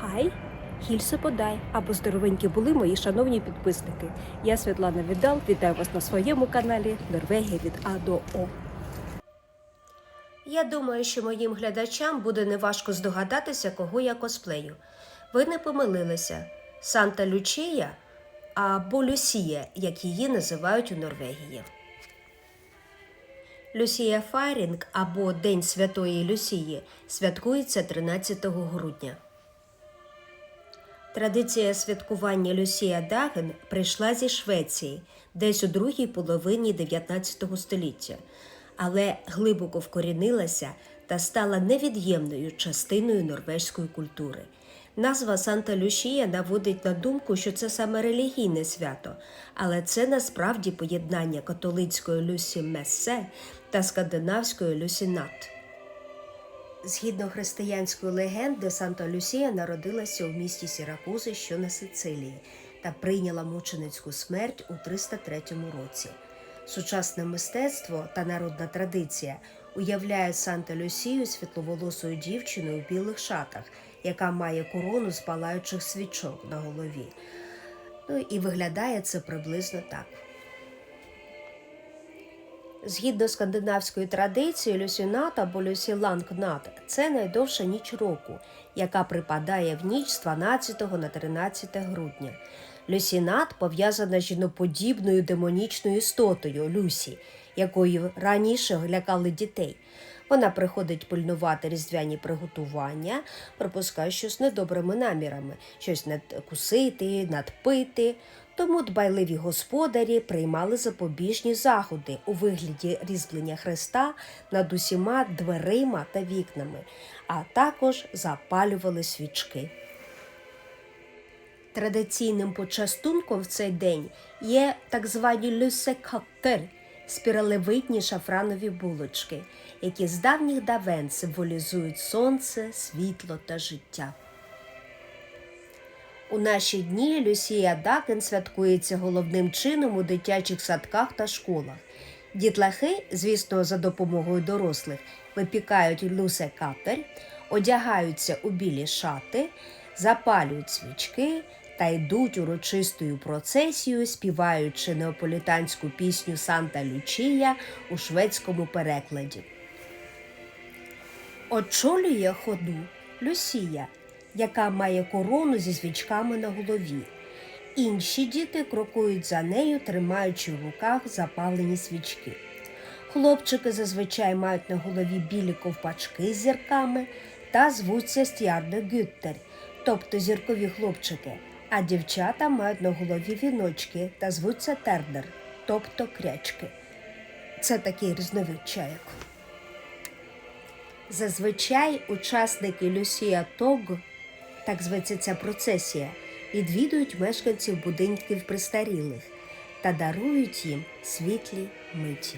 Хай, Хільсе подай або здоровенькі були мої шановні підписники. Я Світлана Відал, вітаю вас на своєму каналі Норвегія від А до О. Я думаю, що моїм глядачам буде неважко здогадатися, кого я косплею. Ви не помилилися. Санта Лючія або Люсія, як її називають у Норвегії. Люсія Файрінг або День Святої Люсії святкується 13 грудня. Традиція святкування Люсія Даген прийшла зі Швеції десь у другій половині 19 століття, але глибоко вкорінилася та стала невід'ємною частиною норвезької культури. Назва Санта Люшія наводить на думку, що це саме релігійне свято, але це насправді поєднання католицької Люсі Месе та скандинавської Люсі Нат. Згідно християнської легенди, Санта Люсія народилася у місті Сіракузи, що на Сицилії, та прийняла мученицьку смерть у 303 році. Сучасне мистецтво та народна традиція уявляють Санта Люсію світловолосою дівчиною у білих шатах, яка має корону з палаючих свічок на голові. Ну і виглядає це приблизно так. Згідно скандинавської традиції, люсінат або люсілангнат – це найдовша ніч року, яка припадає в ніч з 12 на 13 грудня. Люсінат пов'язана з жіноподібною демонічною істотою Люсі, якою раніше лякали дітей. Вона приходить пильнувати різдвяні приготування, пропускає щось недобрими намірами, щось надкусити, надпити. Тому дбайливі господарі приймали запобіжні заходи у вигляді різьблення хреста над усіма дверима та вікнами, а також запалювали свічки. Традиційним почастунком в цей день є так звані люсекаттер – спіралевидні шафранові булочки, які з давніх давен символізують сонце, світло та життя. У наші дні Люсія Дакен святкується головним чином у дитячих садках та школах. Дітлахи, звісно, за допомогою дорослих, випікають люсе-катер, одягаються у білі шати, запалюють свічки та йдуть урочистою процесією, співаючи неаполітанську пісню Санта Лючія у шведському перекладі. Очолює ходу Люсія, яка має корону зі свічками на голові. Інші діти крокують за нею, тримаючи в руках запалені свічки. Хлопчики зазвичай мають на голові білі ковпачки з зірками та звуться Стіарне Гюттер, тобто зіркові хлопчики, а дівчата мають на голові віночки та звуться тернер, тобто крячки. Це такий різновид чайок. Зазвичай учасники Люсія Тог, так зветься ця процесія, відвідують мешканців будинків престарілих та дарують їм світлі миті.